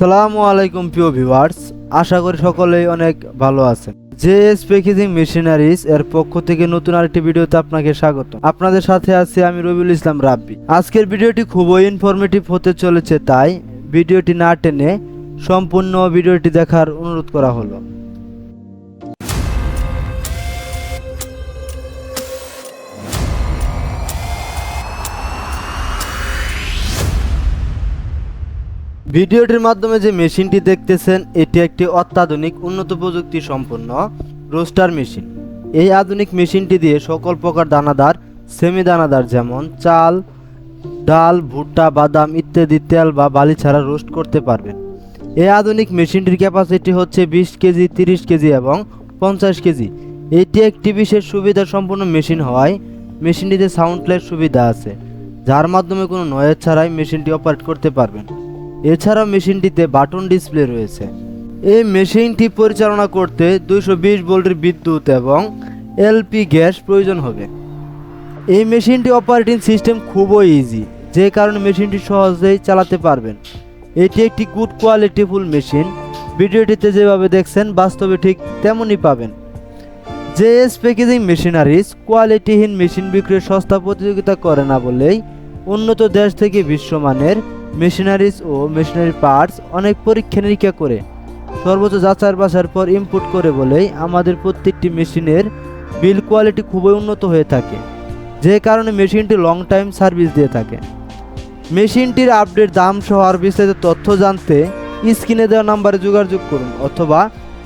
আসসালামু আলাইকুম প্রিয় ভিউয়ার্স, আশা করি সকলেই অনেক ভালো আছেন। জেএস প্যাকেজিং মেশিনারিজ এর পক্ষ থেকে নতুন আরেকটি ভিডিওতে আপনাকে স্বাগত। আপনাদের সাথে আছি আমি রবিউল ইসলাম রাব্বি। আজকের ভিডিওটি খুবই ইনফরমেটিভ হতে চলেছে, তাই ভিডিওটি না টেনে সম্পূর্ণ ভিডিওটি দেখার অনুরোধ করা হলো। ভিডিওটির মাধ্যমে যে মেশিনটি দেখতেছেন, এটি একটি অত্যাধুনিক উন্নত প্রযুক্তি সম্পন্ন রোস্টার মেশিন। এই আধুনিক মেশিনটি দিয়ে সকল প্রকার দানাদার সেমি দানাদার যেমন চাল, ডাল, ভুট্টা, বাদাম ইত্যাদি তেল বা বালি ছাড়া রোস্ট করতে পারবেন। এই আধুনিক মেশিনটির ক্যাপাসিটি হচ্ছে বিশ কেজি, তিরিশ কেজি এবং পঞ্চাশ কেজি। এটি একটি বিশেষ সুবিধা সম্পন্ন মেশিন হওয়ায় মেশিনটিতে সাউন্ডলেস সুবিধা আছে, যার মাধ্যমে কোনো নয়েজ ছাড়াই মেশিনটি অপারেট করতে পারবেন। এছাড়াও মেশিনটিতে বাটন ডিসপ্লে রয়েছে। এই মেশিনটি পরিচালনা করতে দুইশো বিশ ভোল্টের বিদ্যুৎ এবং এলপি গ্যাস প্রয়োজন হবে। এই মেশিনটি অপারেটিং সিস্টেম খুবই ইজি যে কারণে মেশিনটি সহজেই চালাতে পারবেন। এটি একটি গুড কোয়ালিটিফুল মেশিন ভিডিওটিতে যেভাবে দেখছেন, বাস্তবে ঠিক তেমনই পাবেন। জেএস প্যাকেজিং মেশিনারিজ কোয়ালিটিহীন মেশিন বিক্রয়ের সস্তা প্রতিযোগিতা করে না বলেই উন্নত দেশ থেকে বিশ্বমানের মেশিনারিজ ও মেশিনারি পার্টস অনেক পরীক্ষা নিরীক্ষা করে। সর্বোচ্চ যাচার বাছার পর ইনপুট করে বলেই আমাদের প্রত্যেকটি মেশিনের বিল কোয়ালিটি খুবই উন্নত হয়ে থাকে, যে কারণে মেশিনটি লং টাইম সার্ভিস দিয়ে থাকে। মেশিনটির আপডেট দাম সহ আর বিস্তারিত তথ্য জানতে স্ক্রিনে দেওয়া নাম্বারে যোগাযোগ করুন অথবা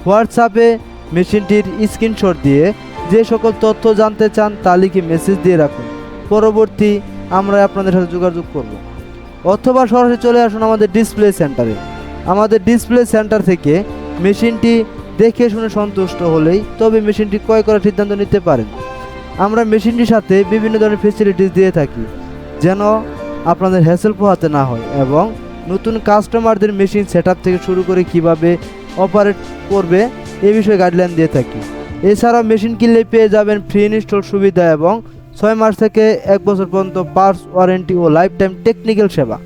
হোয়াটসঅ্যাপে মেশিনটির স্ক্রিনশট দিয়ে যে সকল তথ্য জানতে চান তা লিখে মেসেজ দিয়ে রাখুন। পরবর্তী আমরা আপনাদের সাথে যোগাযোগ করব। অথবা সরাসরি চলে আসুন আমাদের ডিসপ্লে সেন্টারে আমাদের ডিসপ্লে সেন্টার থেকে মেশিনটি দেখে শুনে সন্তুষ্ট হলেই তবে মেশিনটি ক্রয় করার সিদ্ধান্ত নিতে পারেন। আমরা মেশিনটির সাথে বিভিন্ন ধরনের ফেসিলিটিস দিয়ে থাকি, যেন আপনাদের হ্যাসেল পোহাতে না হয় এবং নতুন কাস্টমারদের মেশিন সেট থেকে শুরু করে কীভাবে অপারেট করবে এ বিষয়ে গাইডলাইন দিয়ে থাকি। এছাড়াও মেশিন কিনলে পেয়ে যাবেন ফ্রি ইনস্টল সুবিধা এবং ছয় মাস থেকে এক বছর পর্যন্ত পার্স ওয়ারেন্টি ও লাইফ টাইম টেকনিক্যাল সেবা।